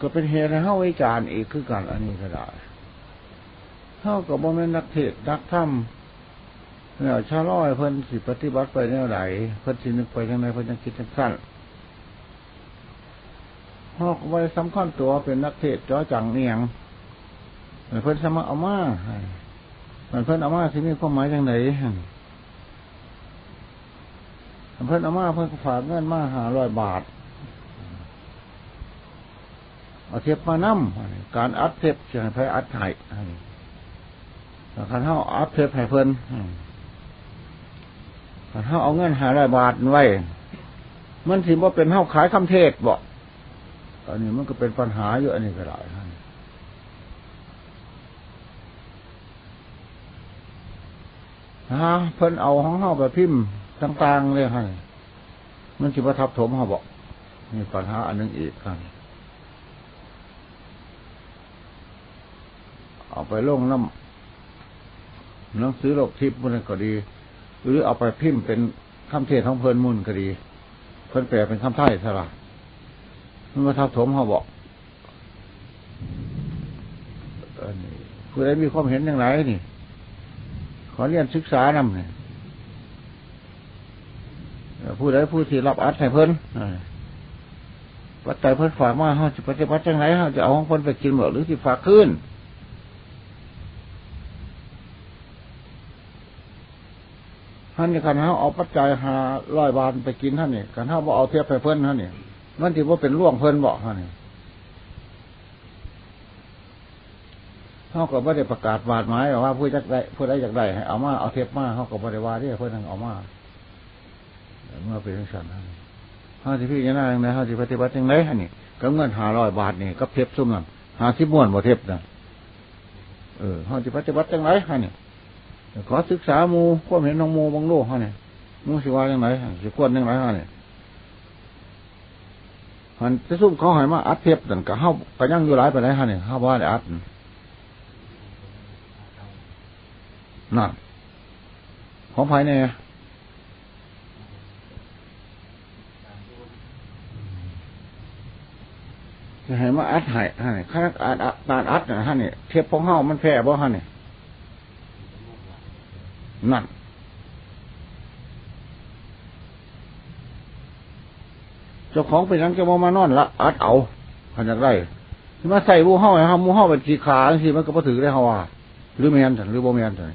ก็เป็นเหตุให้เฮาวิจารณ์อีกคือกันอันนี้ก็ได้เฮาก็บ่แม่นนักเทศนักธรรมเนี่ยชาล้อยเพิ่นสิปฏิบัติไปแนวไหนเพิ่นสินึกไปจังไดเพิ่นจังคิดจังสั้นเฮาก็บ่ได้สำคัญตัวเป็นนักเทศจ้อจังเนียงเพิ่นสมัครเอามามันเพิ่นเอามาสิมีความหมายจังไดเพิ่นเอามาเพิ่นฝากเงินมาหาร้อยบาท เอาเทปมานั่มการอัดเทปจะให้ไปอัดไห้คันเท้าอัดเทปให้เพิ่นคันเท้าเอาเงินหาร้อยบาทไว้ มันถือว่าเป็นเท้าขายคำเทศบ่อันนี้มันก็เป็นปัญหาอยู่อันนี้ก็ได้ฮะเพิ่นเอาของเท้าแบบพิมพ์ต่างๆเลยให้มันสิประทับถมเขาบอกมีปัญหาอันนึงอีกกัน เอาไปลงน้ำหนังสือโลกทิพย์มันก็ดี หรือเอาไปพิมพ์เป็นคำเทศของเพลินมุนก็ดี เพิ่นแปลเป็นคำไทยสละมันมาทับถมเขาบอกผู้ใดมีความเห็นอย่างไรนี่ ขอเรียนศึกษานำเนี่ยผู้ใดผู้ที่รับอัดให้เพิ่นปัจจัยเพิ่นฝากมาเขาจะปฏิบัติจังไรเขาจะเอาของเพิ่นไปกินหมดหรือที่ฝากขึ้น ท่านนี่กันเขาเอาปัจจัยหาร้อยบาทไปกินท่านนี่กันเขาบอกเอาเทียบไปเพิ่นท่านนี่มันที่ว่าเป็นล่วงเพิ่นบอกท่านนี่เขาก็ไม่ได้ประกาศบาดหมายว่าผู้จักได้ผู้ใดอยากได้ให้เอามาเอาเทียบมาเขาก็บริวารที่เพื่อนเอามาเมื่อเป็นสันนั้นเขาที่พี่ยังไงนะเขาที่ปฏิบัติยังไงฮะนี่ก็เงินหาร้อยบาทนี่ก็เทปซุ่มนั่นหาที่ม้วนบ่เทปนะเออเขาที่ปฏิบัติยังไงฮะนี่ ขอศึกษามูความเห็นของมูบางโลกฮะนี่ยมูสิว่ายังไงสิควรยังไงฮะนี่ยมันจะซุ่มเขาหายมาอัดเทปนั่นก็เข้าก็ยังอยู่หลายไปไหนฮะเนี่เข้าว่าได้อัดนั่นของภายในจะให้มาอัดให้ฮะเนี่ข้าอัดตานอัดนะฮะนี่เทียบพองเฮามันแพ้บ่ฮะเนี่ย นั่นเจ้าของเป็นนังจะมามานอนละอัดเอาขันจากไรที่มาใส่บูเฮ้าครับมูเฮ้าเป็นสีขาสิมันก็พอถือได้เขาว่า หรือแมนหรือโบแมนเลย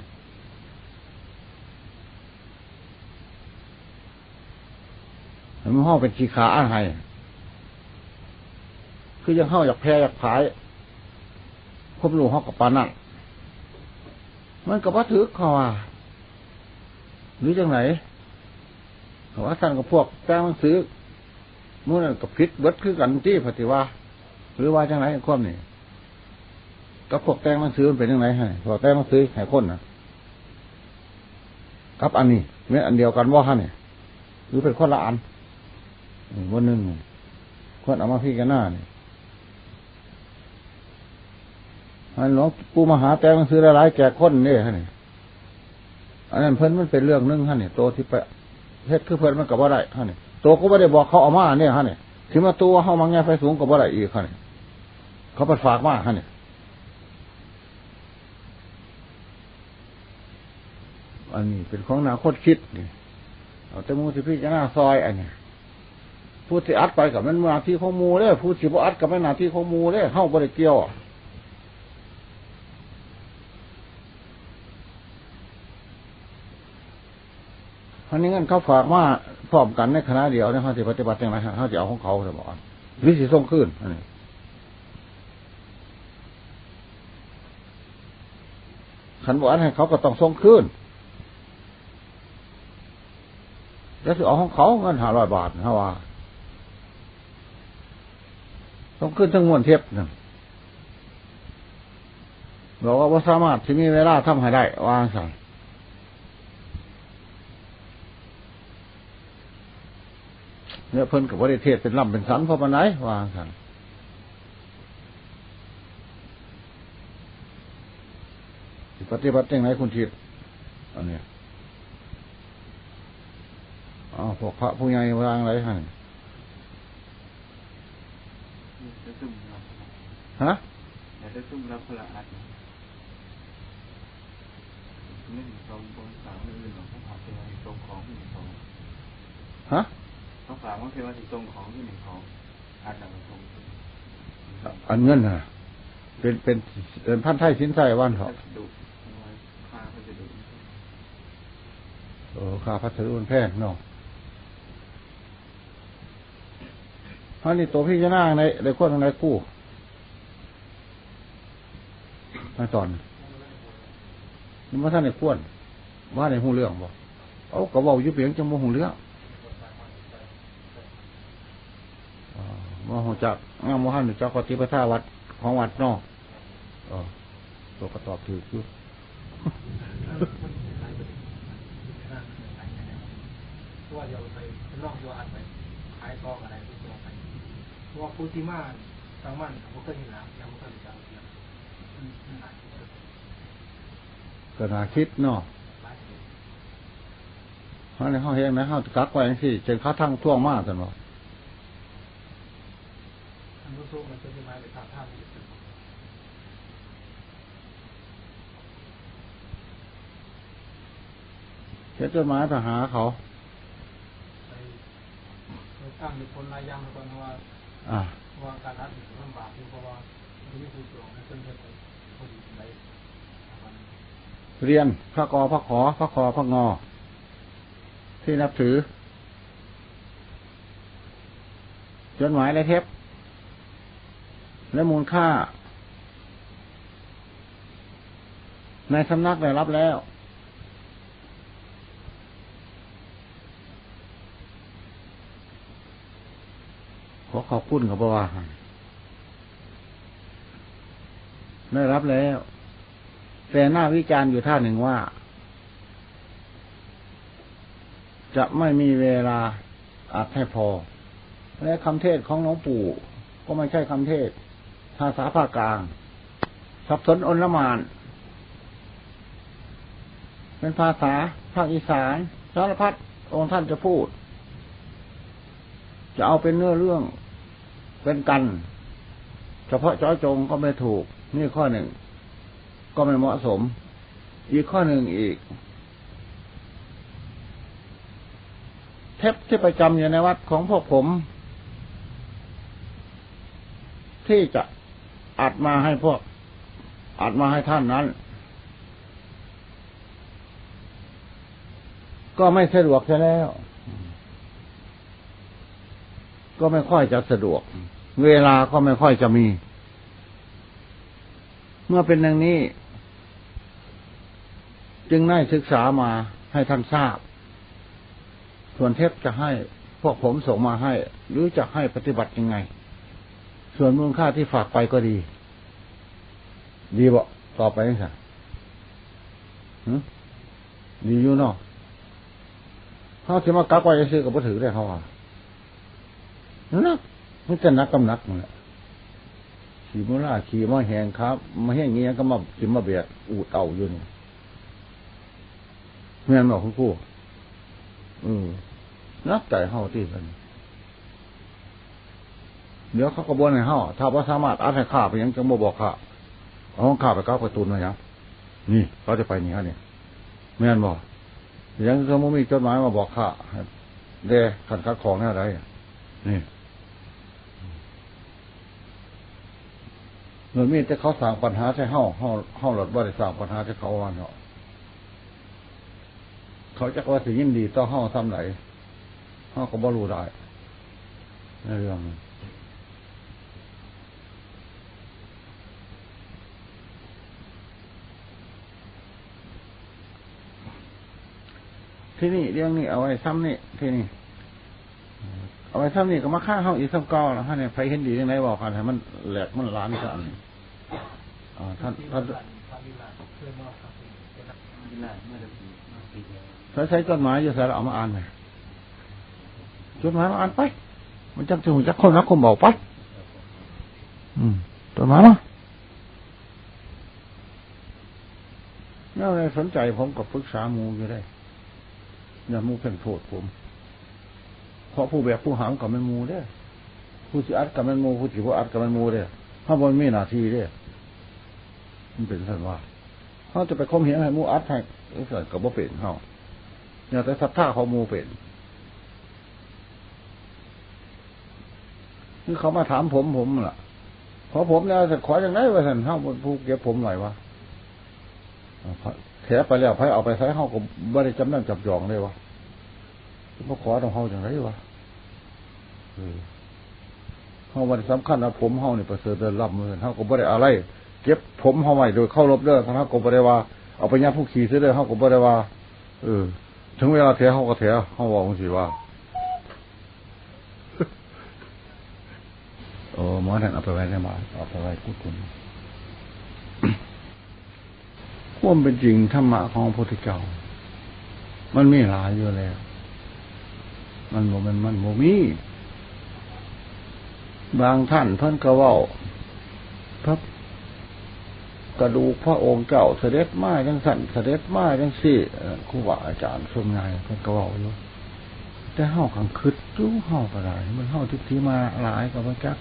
มูเฮ้าเป็นสีขาอะไรคือยังเข้าอยากแพ้อยากผายควบลูกเขากับปานั่งมันกับว่าถือเขาว่า หรือจังไหนเขาว่าสั่งกับพวกแป้งหนังสือมู่นั่นกับพิษเบิดคือกันที่ปฏิว่า หรือว่าจังไหนความนี่กับพวกแป้งหนังสือมันเป็นยังไงให้พวกแป้งหนังสือให้คนนะกับอันนี้เมื่ออันเดียวกันว่าฮะเนี่ยหรือเป็นคนละอันวันหนึ่งคนเอามาพี่กันหน้าเนี่ยอันหลวงปู่มหาแปลงหนังสือหลายแก่คนเนี่ยฮะนี่ อันนั้นเพิ่นมันเป็นเรื่องนึงฮะนี่โตที่ไปเฮ็ดคือเพิ่นมันกับว่าได้ฮะนี่โตก็ไม่ได้บอกเขาเอามาเนี่ยฮะนี่ถึงมาตัวเขามังแงไฟสูงกับว่าได้อีกฮะนี่เขาไปฝากมาฮะนี่อันนี้เป็นของนาคตคิดนี่เอาแต่มูสิพี่จะหน้าซอยอันนี้ผู้ที่อัดไปกับมันนาที่ของมูเลยผู้ที่บ่อัดกับมันนาที่ของมูเลยเข้าบริเกี่ยวอั นนี้งั้นเขาฝากมาพร้อมกันในคณะเดียวเนี่ยเขาจะปฏิบัติอย่างไรเขาจะเอาของเขาจะบอกหรือสิส่งขึ้นอันนี้ขันบอกอันให้เขาก็ต้องส่งขึ้นแล้วสิเอาของเขาเงินห้าร้อยบาทเขาว่าส่งขึ้นทั้งมวลเทียบหนึ่งบอกว่าว่าสามารถที่มีเวลาทำให้ได้วางสั่ง เนี่ยเพิ่นกับบริเทศเป็นลำเป็นสันเพราะมันไหนวางสันปฏิบัติยังไงคุณทิดอันนี้อ๋อพวกพระผู้ใหญ่วางอะไรฮะจะซุ่มรับฮะแต่จะซุ่มรับพละอัดหนึ่งสองบนสามหนึ่งหนึ่งเขาฝากเทวาที่ตรงของที่หนึ่งของฮะ เขาฝากว่าเทวาที่ตรงของที่หนึ่งของอัดดังตรงอันเงินน่ะ เป็นเป็นเป็นพันไทยสินใส่วันเถอะดุค่าเขาจะดุเออค่าพัสดุมันแพงเนาะเพราะนี่ตัวพี่จะนั่งในในคนในกู้มาตอนนี่ว่าท่านในขวนว่าในหูเรื่องบ่เอากระบอกยุบเปียงจะโมหูเรื่องอ่าว่าหู จักงามโมหันจักปฏิปทาวัดของวัดนอกอ๋อตัวก็ตอบถือคือว่าเดี๋ยวไปลองดูอัดไปขายต่ออะไรทุกตัวไปเพราะว่าผู้ที่มาทางมันเขาก็เห็นแล้วยังไม่เคยจับเสียงอืมอืมหลายคนก็น่าคิดเนาะหลายคนเพราะในห้องเฮงนะห้องกักไว้จังซี่จนเขาทั้งท่วงมากกันบ่อัน นู้นสู้มันจะมีไม้ไปตามท่ามันจะเป็นเขียนจดหมายไปหาเขาไปไปตั้งมีคนรายยังก่อนว่าอ่าว่าการรัดลำบากอยู่เพราะว่ามีผู้ตรงนั้นเป็นเรื่องพอดีไปวันเรียนพระกอพระขอพระคอพระงอ ที่นับถือจดหมายและเทป และมูลค่า ในสำนักได้รับแล้ว ขอขอบคุณกับว่าได้รับแล้ว แต่หน้าวิจารณ์อยู่ท่าหนึ่งว่า จะไม่มีเวลาอัดให้พอ และคำเทศของหลวงปู่ก็ไม่ใช่คำเทศ ภาษาภาคกลาง สับสนอนละมาน เป็นภาษาภาคอีสานสารพัดองค์ท่านจะพูด จะเอาเป็นเนื้อเรื่องเป็นกัน เฉพาะเจาะจงก็ไม่ถูก นี่ข้อหนึ่ง ก็ไม่เหมาะสม อีกข้อหนึ่งอีก เทปที่ประจำอยู่ในวัดของพวกผม ที่จะ อัดมาให้พวก อัดมาให้ท่านนั้น ก็ไม่สะดวกใช่แล้ว ก็ไม่ค่อยจะสะดวก เวลาก็ไม่ค่อยจะมี เมื่อเป็นอย่างนี้ จึงได้ศึกษามาให้ท่านทราบ ส่วนเทปจะให้พวกผมส่งมาให้ หรือจะให้ปฏิบัติยังไง ส่วนมูลค่าที่ฝากไปก็ดี ดีบ่ต่อไปนี่ค่ะดีอยู่เนาะเขาจะมากักไว้ซื้อกับพ่ถือได้เขาอะนักมันจะนักกำนักนั่นแหละขี่มุล่าขี่มาแหงครับ มาแห้งเงี้ยก็มาขี่มาเบียดอูดเต่าอยู่นี่เมียนอกคุณครูเออนักใจเฮาที่มันเดี๋ยวเขากระบวนให้เฮาถ้าว่าสามารถอัดให้ข้าไปยังจะมาบอกข้า เอาของข้าไปก้าวประตูนมายังนี่เขาจะไปนี่ฮะเนี่ยเมียนบอกยังสมมติมีจดหมายมาบอกข้าเดขันคัดของแน่ไรนี่เมื่อมีแต่เขาสั่งปัญหาใช่เฮาเฮาเฮาหลอดว่าได้สั่งปัญหาใช่เขาวันเนาะเขาจะว่าสิยินดีต่อเฮาทำไหนเฮาก็บ่รู้ได้ในเรื่องนี้ ที่นี่เรื่องนี้เอาไว้ซ้ำนี่ที่นี่ เอาไว้ซ้ำนี่ก็มาฆ่าเฮาอีกซ้ำก่าแล้วฮะเนี่ยไฟเห็นดียังไงบอกกันให้มันแหลกมันล้านกันอ่าท่านท่านทำดีหลานว่าครับเป็นที่แรกเมื่อนปีเมื่อปีเดียวใช้ใช้จดหมายอยู่ใส่เราเอามาอ่านไหมจดหมายมาอ่านไป มันจักจะหูจักคนรักคนบอกไป อืมจดหมายมาแล้วอะไรสนใจผมกับปรึกษาหมูอยู่ได้ อย่ามูเพ่งโทษผมเพราะผู้แบบผู้หามกับไม่มูเด้อผู้สิอัดกับมันมูผู้สิบ่อัดกับมันมูเด้เฮาบ่มีหนาทีเด้มันเป็นซั่นว่าเฮาจะไปข่มเหงให้มูอัดให้ไอ้ส่วนก็บ่เป็นเฮาเนี่ยแต่ศรัทธาเขามูเป็นคือเขามาถามผมผมล่ะ ขอผมแล้วจะขออย่างไรวะท่านเฮาเป็นผู้เก็บผมหน่อยวะ แถไปแล้วไผเอาไปใช้เฮาก็บ่ได้จำนั่งจับจองเลยวะบ่ขอต้องเฮาอย่างไรวะเออเฮาวันสำคัญนะผมเฮานี่ประเสริฐเดินรับมือเฮาก็บ่ได้อะไร เก็บผมเฮาไว้โดยเข้ารบเด้อทั้งเฮาก็บ่ได้ว่าเอาไปยัดผู้ขี่ซื้อเด้อเฮาก็บ่ได้ว่าเออถึงเวลาเถเฮาก็เถะเฮาว่าจังซี่ว่าโอ้หมอนั่นเอาไปไว้ในบ้านเอาไปไว้กุศล ความเป็นจริงธรรมะของพระพุทธเจ้า มันมีหลายอยู่แล้ว มันโมมันมันโมมีบางท่านเพิ่นก็เว่าพระกระดูกพระองค์เจ้าเสด็จมาจังสันเสด็จมาจังสี่เอ่อครูบาอาจารย์ส่วนใหญ่เพิ่นก็เว่าอยู่แต่เฮาขังคืดจู้เฮาก็ได้มันเฮาทิฏฐิมาหลายกับมันจัก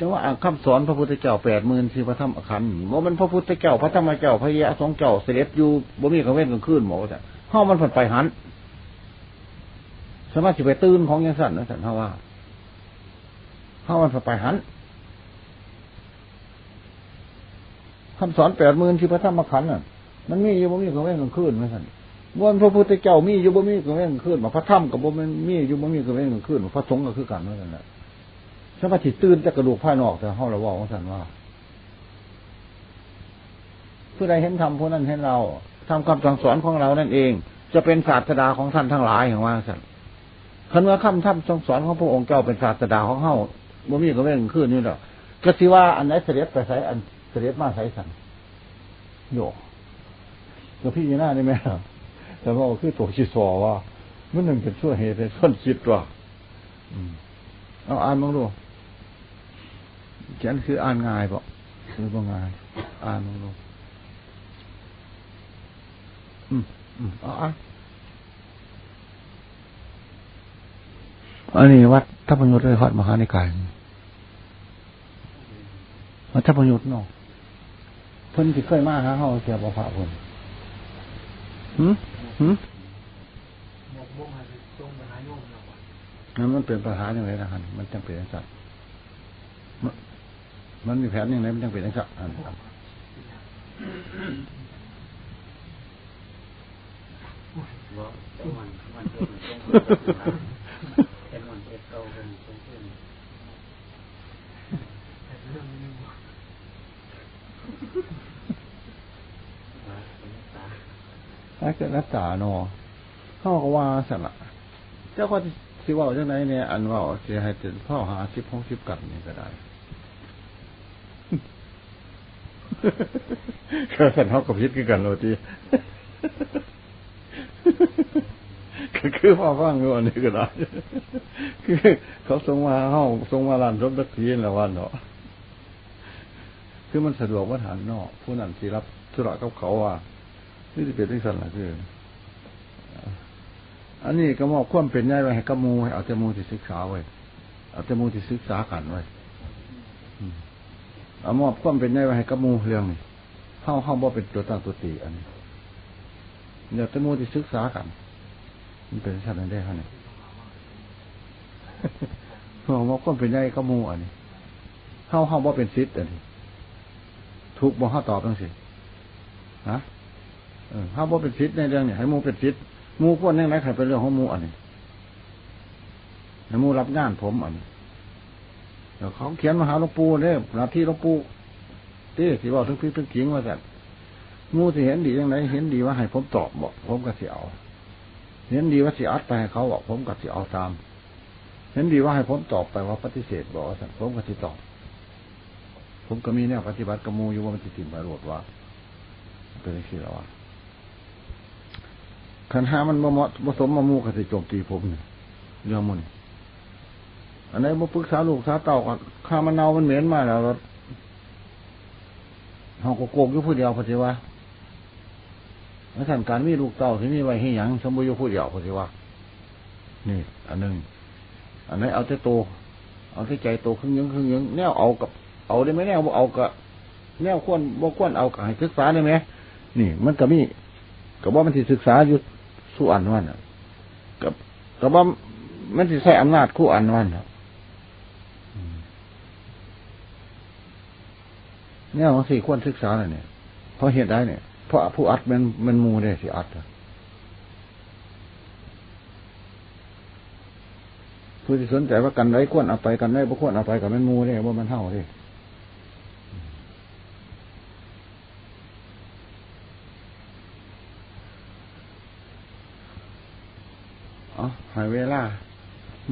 แต่ว่าอ่านคำสอนพระพุทธเจ้าแปดหมื่นสี่พระธรรมขันธ์ว่ามันพระพุทธเจ้าพระธรรมเจ้าพระยะสงเจ้าเสด็จอยู่บ่มีกระเว้นกลางคืนหมอแต่ห้ามันผันไปหันสามารถจะไปตื่นของยังสั่นนะสั่นเฮาว่าห้ามันผันไปหันคำสอนแปดหมื่นที่พระธรรมขันธ์น่ะ มันมีอยู่บ่มีกระเว้นกลางคืนไหมสันว่าพระพุทธเจ้ามีอยู่บ่มีกระเว้นกลางคืนมาพระธรรมกับบ่มีมีอยู่บ่มีกระเว้นกลางคืนพระสงฆ์ก็คือกันนกันแหละ สมาธิตื่นจากกระดูกภายนอกแต่ห้องเราบอกของสันว่าผู้ใดเห็นธรรมผู้นั้นเห็นเราทำคำสั่งสอนของเรานั่นเอง จะเป็นศาสดาของท่านทั้งหลายอย่างว่าสันคันว่าคำทำสั่งสอนของพระองค์เจ้าเป็นศาสดาของเฮาบ่มีก็เรื่องขึ้นนี่หรอกก็สิว่าอันไหนเสด็จไปใส่อันเสด็จมาใส่สันโยกก็พี่ยีน่านี่ไหมล่ะแต่ว่าคือตัวชิสอว่ามันหนึ่งเป็นช่วเหตุเป็นส่วนคิดว่าเอาอ่านมองดู เขียนคืออ่านง่ายปะคือบ่ง่าย อ่านมองดูอืมอืมเอาอ่านอันนี้วัดทัพพยุทธ์เลยวัดมหานิกายวัดทัพพยุทธ์เนาะเพิ่นสิเคยมาหาเฮาเสียบ่พระเพิ่นหืมหืมหมกม่วงให้ตรงไปหาโยมเราก่อนนั่นมันเป็นปัญหาอย่างไรนะฮันมันจังเป็นอย่างสัตว์ มันมีแผนอย่างไรมันจังเป็นอย่างสัตว์อันครับว่ามันมันเกิดมันต้องเป็นมันเอ็ดเก่าเป็นต้องขึ้นแต่เรื่องนี้มาเป็นตาถ้าเกิดรักษาเนาะเขาก็ว่าสละเจ้าก็สิว่าจังไหนเนี่ย อันว่าเสียให้ถึงพ่อหาสิบหกสิบกันนี่ก็ได้ ก็สันเขากับพิษคือกันโรตีก็คือพ่อฟังอยู่อันนี้ก็ได้คือเขาส่งมาเฮาส่งมาลานรบตักทีนละวันเนาะคือมันสะดวกว่าฐานนอกผู้นั้นที่รับธุระกับเขาว่านี่จะเป็นที่สันละคืออันนี้ก็มอบความเป็นใหญ่ไว้ให้กับมูให้เอาแต่มูที่ศึกษาไว้เอาแต่มูที่ศึกษากันไว้ เอามอบความเป็นใหญ่ไว้ให้กับมูเรื่องนี้เข้าเข้าบ่เป็นตัวตั้งตัวตีอันนี้เดี๋ยวแต่มูที่ศึกษากัน มันเป็นชั้นนั้นได้ครับเนี่ยเพราะว่าความเป็นใหญ่กับมูอันนี้เข้าเข้าบ่เป็นซิดอันนี้ทุกบ่เข้าตอบตั้งสิฮะเข้าบ่เป็นซิดในเรื่องนี้ให้มูเป็นซิดมูควรยังไงใครเป็นเรื่องของมูอันนี้ให้มูรับงานผมอันนี้ เดี๋ยวเขาเขียนมาหาหลวงปู่เนี่ยหน้าที่หลวงปู่ที่ที่บอกถึงพี่ถึงขิงว่าสัตว์หมูที่เห็นดียังไงเห็นดีว่าให้ผมตอบบอก ผมก็เสียเอาเห็นดีว่าสิอัดไปให้เขาบอกผมก็สิเอาตาม เห็นดีว่าให้ผมตอบไปว่าปฏิเสธบอกสัตว์ผมก็สิตอบ ผมก็มีแนวปฏิบัติกมูอยู่ว่ามันสิติมไปโรดว่าเป็นสิ่งแล้วว่าขันห้ามันบ่เหมาะผสมมามูกับสิโจมตีผมเนี่ยเรื่องมัน อันไหนมาปรึกษาลูกษาเต่าก่อนข้ามันเนามันเหม็นมาแล้วรถเฮาก็โกงอยู่ผู้เดียวพอดีว่าแล้วท่านการมีลูกเต่าที่มีไว้ให้หยังสมบูรณ์อยู่ผู้เดียวพอดีว่านี่ อันหนึ่งอันไหนเอาแต่โต เอาแต่ใจโตครึ่งยังครึ่งยังแนวเอากับ เอาได้ไหมแนวบ่เอากับแนวควรบ่ควรเอากับให้ศึกษาได้ไหมนี่ มันก็มีกับว่ามันสิศึกษาอยู่สู้อันวันกับกับว่ามันสิใช้อำนาจคู่อันวันน่ะอืม แนวของสี่ควรศึกษาเลยเนี่ยเพราะเหตุใดเนี่ยเพราะผู้อัดมันมันมูได้สิอัดอะผู้ที่สนใจว่ากันไรควรเอาไปกันไรบ่ควรเอาไปกับมันมูได้ว่ามันเท่าได้อ๋อหายเวลา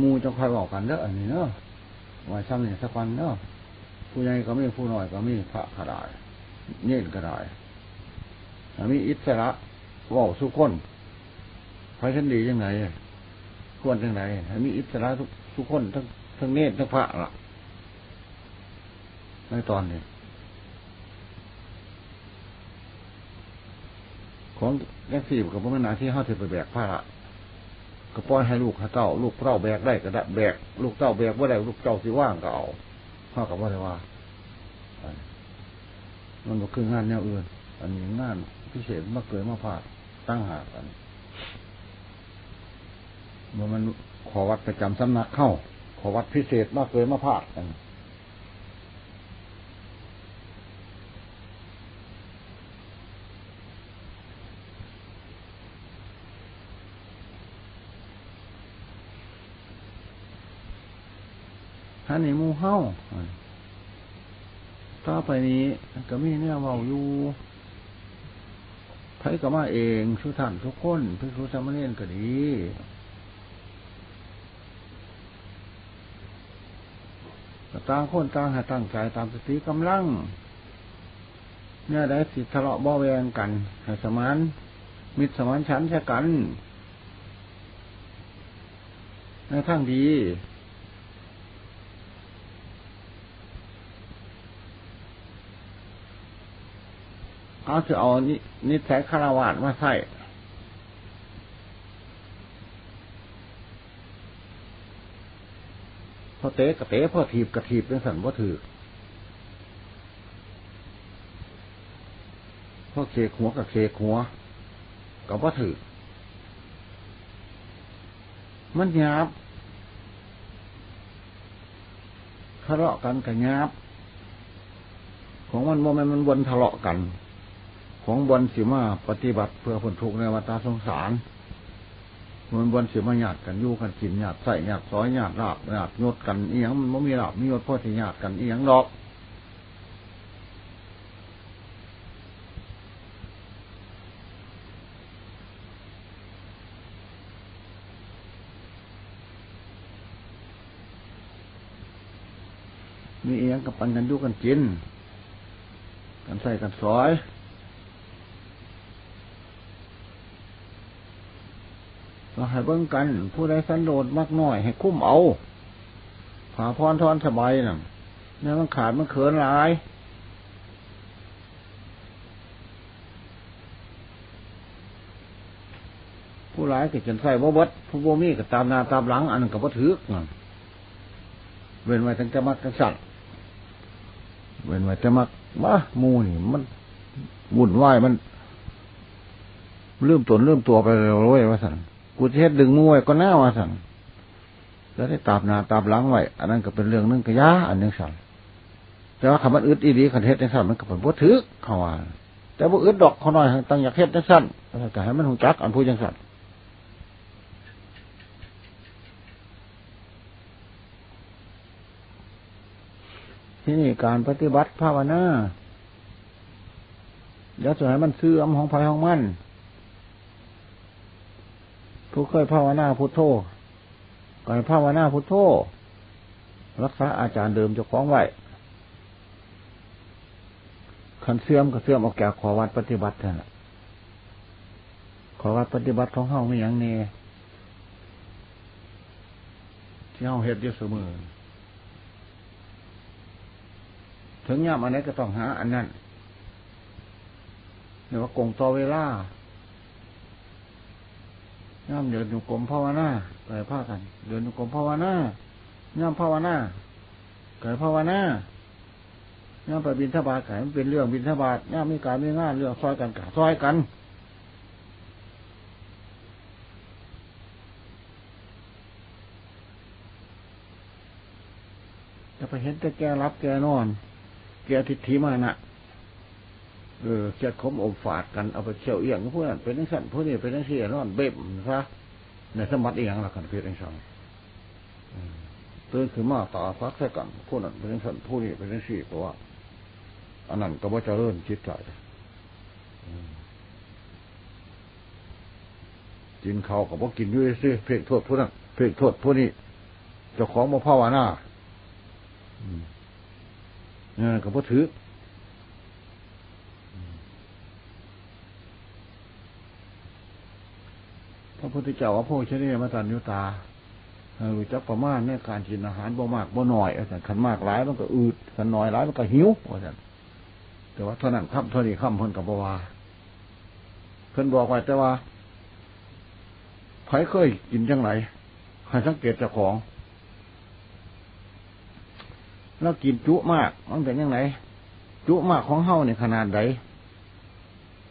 มูจะคอยบอกกันเด้ออันนี้เนาะไว้ซ้ำเนี่ยสักวันเนาะ ผู้ใหญ่ก็มีผู้น้อยก็มีพระก็ได้เน่นก็ได้ถ้ามีอิสระว่าสุคนพระท่านดียังไงควรยังไงถ้ามีอิสระทุกทุกคนทั้งทั้งเนตรทั้งพระละในตอนนี้ ของแท็กซี่กับพวกมันหนาที่ห้าสิบไปแบกผ้าละก็ปล่อยให้ลูกเต้า ลูกเต้าแบกได้ก็ได้แบก ลูกเต้าแบกว่าได้ลูกเต้าสิว่างก็เอา พ่อกับว่าไร้ว่ามันก็คืองานแนวอื่น อันนี้งานพิเศษมาเกิดมาพาดตั้งหากันเมื่อมันขอวัดประจำสำนักเข้า ขอวัดพิเศษมาเกิดมาพาดกัน ท่านในมูเฮ้าต่อไปนี้ก็มีเนี่ยเมาอยู่ไผก็มาเองชุท่านทุกคนพิสุสามเณรก็ดีต่างคนต่างห้ตั้งใจตามสติกำลังเนี่ยได้สิทะเลาะบ่แวงกันให้สมานมิตรสมานฉันช่กันในทางดี เอาจะเอานินิสัยคารวะมาใส่พอเตะกระเตะพอถีบกระถีบเป็นสันว่าถือพอเคหัวกับเคหัวกับว่าถือมันหยาบทะเลาะกันกับหยาบ ของมันโมเมนมันวนทะเลาะกัน ของบนสิมาปฏิบัติเพื่อผลทุกข์ในวัฏสงสารมันบนสิมาหยาดกันยู่กันกินหยาดใส่หยาดซอยหยาดราบหยาดยศกันเอียงมันไม่มีราบมียศพ่อที่หยาดกันเอียงดอกมีเอียงกับปันกันยู่กันกิน กันใส่กันซอย เราให้เบิ่งกัน ผู้ใดสันโดษมากน้อย ให้คุ้มเอาผาพรทอนสบายน่ะเนี่ยมันขาดมันเขินหลายผู้ร้ายก็จนใส่บ่เบดผู้บ่มีก็ตามหน้าตามหลัง อันนั้นก็บ่ถือกนั่นเว้นไว้ตั้งแต่มักตั้งสัตว์เว้นไว้แต่มักมามูนี่มันวุ่นวายมันเริ่มตนเริ่มตัวไปเร็วเลยว่าสัน กูเฮ็ดดึงมวยก็แน่ว่าสั่นแล้วได้ตามหนาตามหลังไว้ อันนั้นก็เป็นเรื่องนึงกระยาอันนึงสั่นแต่ว่าคำมันอึดอีดีขันเฮ็ดในสั่นมันก็เป็นบ่ถือเขาว่าแต่บ่อึดดอกเขาหน่อยตั้งอยากเฮ็ดในสั่นก็ให้มันหูจักอันพูดจังสันที่นี่การปฏิบัติภาวนาเดี๋ยวจะให้มันซื้ออมของภายของมัน ผู้เคยภาวนาพุทโธก่อนภาวนาพุทโธรักษาอาจารย์เดิมเจ้าของไว้ขันเสื่อมก็เสื่อมออกแก่ขอวัดปฏิบัติเถอะขอวัดปฏิบัติของเฮาไม่ยังเน่ที่เฮาเฮ็ดอยู่เสมอถึงย่ามอันไหนก็ต้องหาอันนั้นเรียกว่ากงต่อเวลา ย่ามเดินอยู่กรมภาวนาไปผ้ากัน เดินอยู่กรมภาวนาย่อมภาวนาเกิดภาวนาย่อมไปบินทบาทไก่มันเป็นเรื่องบินทบาทย่อมมีการมีงานเรื่องซอยกันกะซอยกันจะไปเห็นแต่แกรับแกนอน แกทิฏฐิมานะ เออเจ็ดคมอมฝาดกันเอาไปเชี่ยวเอียงพวกนั้นเป็นนักสั่นพวกนี้เป็นนักเสียนอนเบ็บซะในสมบัติเอียงละกันเพียงสองตื่นขึ้นมาต่อฟักใส่กันพวกนั้นเป็นนักสั่นพวกนี้เป็นนักเสียเพราะว่าอันนั้นก็ว่าจะเริ่มจิตใจกินเขาวกับว่ากินด้วยซิเพลงโทษพวกนั้นเพลงโทษพวกนี้เจ้าของมาพ่อวานาเนี่ยก็บ่ถือ พระพุทธเจ้าว่าพระชนีมาตันยุตารู้จักประมาณเนี่ยการกินอาหารบ่มากบ่น้อยอาจารย์ขันมากหลายมันก็อืดขันน้อยหลายมันก็หิวอาจารย์แต่ว่าเท่านั้นคำเท่านี้คำเพิ่นกับบวาเพิ่นบอกไว้แต่ว่าไผเคยกินจังไรใครสังเกตเจ้าของแล้วกินจุมากมันเป็นยังไงจุมากของเฮาเนี่ยขนาดใด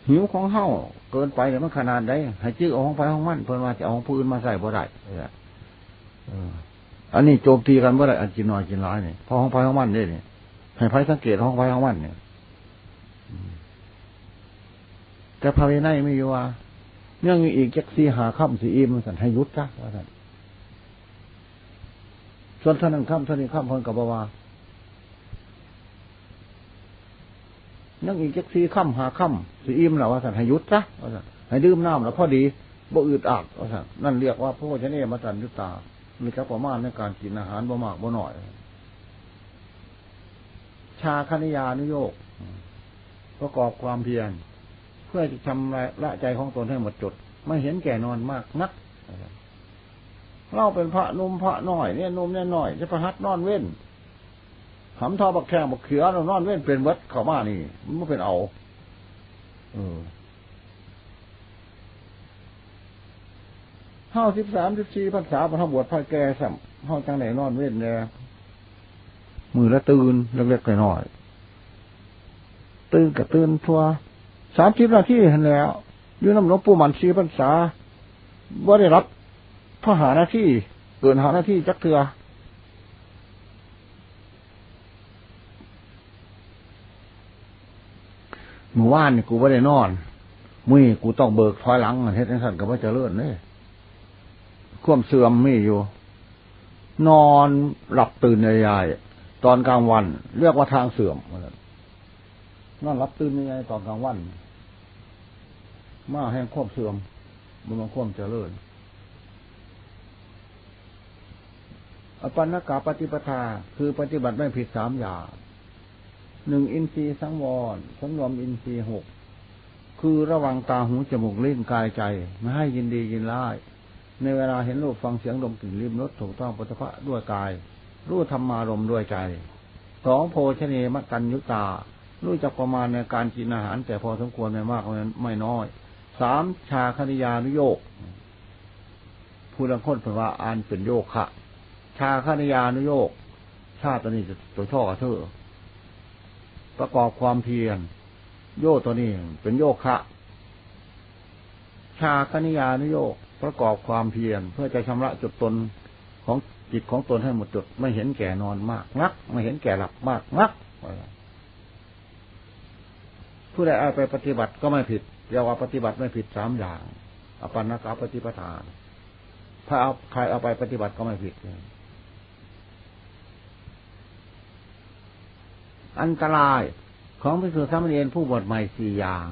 หิวของเฮา เกินไปเนี่ยมันขนาดใดให้จื้อเอาของไปของมันเพื่อนว่าจะเอาของผู้อื่นมาใส่บ่ได้อันนี้โจมตีกันบ่ได้อันกินน้อยกินร้ายเนี่ยพอของไปของมันเนี่ยให้ไฟสังเกตของไปของมันเนี่ยแต่ภายในไม่อยู่ว่าเนื่องอีกจักสีหาค่ำสีอิมสันให้ยุดจ้ะว่าสันส่วนท่านั้นค่ำท่านี้ค่ำเพิ่นกับบวา นั่งอีกจักซีค่ำหาค่ำสีอิ่มแล้วว่าสันหยุดซะว่าสันให้ดื่มน้ำแล้วพอดีบ่อืดอัดว่าสันนั่นเรียกว่าพระวจนะมาสันยุตตามีกับประมาณในการกินอาหารบ่มากบ่หน่อย ชาคณิยานุโยกประกอบความเพียรเพื่อจะทำละใจของตนให้หมดจด ไม่เห็นแก่นอนมากนักเราเป็นพระนุ่มพระน้อยเนี่ยนุ่มเนี่ยน้อยจะประหัดนอนเว้น หำทอบักแข้งบักเขือเรานอนเว้นเป็นวัดเข้ามานี่ มันไม่เป็นเอาเออห้าสิบสามสิบสี่พรรษาพระบวชพระแก่สัมห้าจังไหนนอนเว้นเนี่ยมือละตื่นเล็กๆน้อยตื่นกับตื่นทัวสามสิบนาทีเห็นแล้วยืนน้ำหลวงปู่มันสีพรรษาว่าได้รับพระหาหน้าที่เกินหาหน้าที่จักเถือเมื่ อวานนี่กูไม่ได้นอนมุ้ยกูต้องเบิกถอยหลังเฮ็ดให้สั่นกับว่าจะเลื่อนเนี่ยควมเสื่อมมีอยู่ นอนหลับตื่นใหญ่ๆตอนกลางวัน เรียกว่าทางเสื่อมนอนหลับตื่นใหญ่ๆตอนกลางวัน มาแห่งควบเสื่อมมันมาควบเจริญอปันนกาปฏิปทาคือปฏิบัติไม่ผิดสามอย่าง หนึ่งอินทรีย์สังวรสำรวมอินทรีย์หกคือระวังตาหูจมูกลิ้นกายใจ ไม่ให้ยินดียินร้าย ในเวลาเห็นรูปฟังเสียงดมกลิ่นลิ้มรสถูกต้องปุถะด้วยกาย รู้ธรรมารมด้วยใจสองโพชเนมกันยุตา รู้จักประมาณในการกินอาหาร แต่พอสมควรไม่มากไม่น้อยสามชาคณิยานุโยกผู้ลังค้นเป็นว่าอ่านเป็นโยคะชาคณิยานุโยกชาตินี้ตัวช่อเธอ ประกอบความเพียรโยตัวนี้เป็นโยคะ ชาคณิยานุโยกประกอบความเพียรเพื่อจะชำระจุดตนของจิตของตนให้หมดจดไม่เห็นแก่นอนมากนัก ไม่เห็นแก่หลับมากนักผู้ใดเอาไปปฏิบัติก็ไม่ผิดเรียกว่าปฏิบัติไม่ผิดสามอย่างอปันนกาปฏิปทาน ถ้าเอาใครเอาไปปฏิบัติก็ไม่ผิด อันตรายของพิสุทธิสามเณรผู้บวชใหม่สี่อย่าง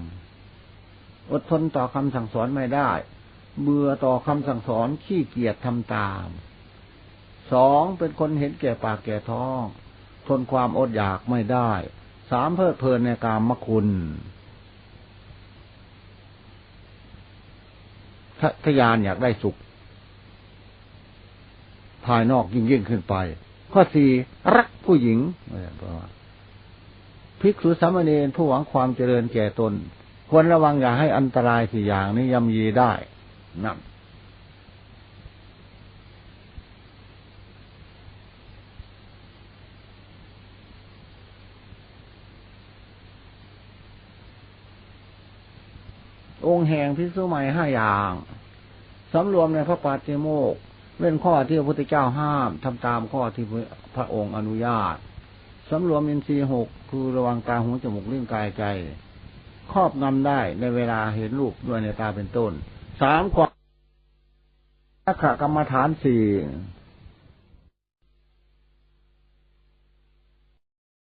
อดทนต่อคำสั่งสอนไม่ได้ เบื่อต่อคำสั่งสอนขี้เกียจทำตาม สองเป็นคนเห็นแก่ปากแก่ท้อง ทนความอดอยากไม่ได้ สามเพลิดเพลินในกามมคุณทยานอยากได้สุข ภายนอกยิ่งยิ่งขึ้นไป ข้อสี่รักผู้หญิง ภิกษุสามเณรผู้หวังความเจริญแก่ตน ควรระวังอย่าให้อันตรายสี่อย่างนี้ยำยีได้นั่นองค์แห่งพิสุใหม่ห้าอย่างสำรวมในพระปาฏิโมกเว้นข้อที่พระพุทธเจ้าห้ามทำตามข้อที่พระองค์อนุญาต สำรวมอินทรีย์หกคือระวังตาหูจมูกลิ้นกายใจ ครอบนำได้ในเวลาเห็นรูปด้วยในตาเป็นต้น สามความนักขกรรมฐานสี่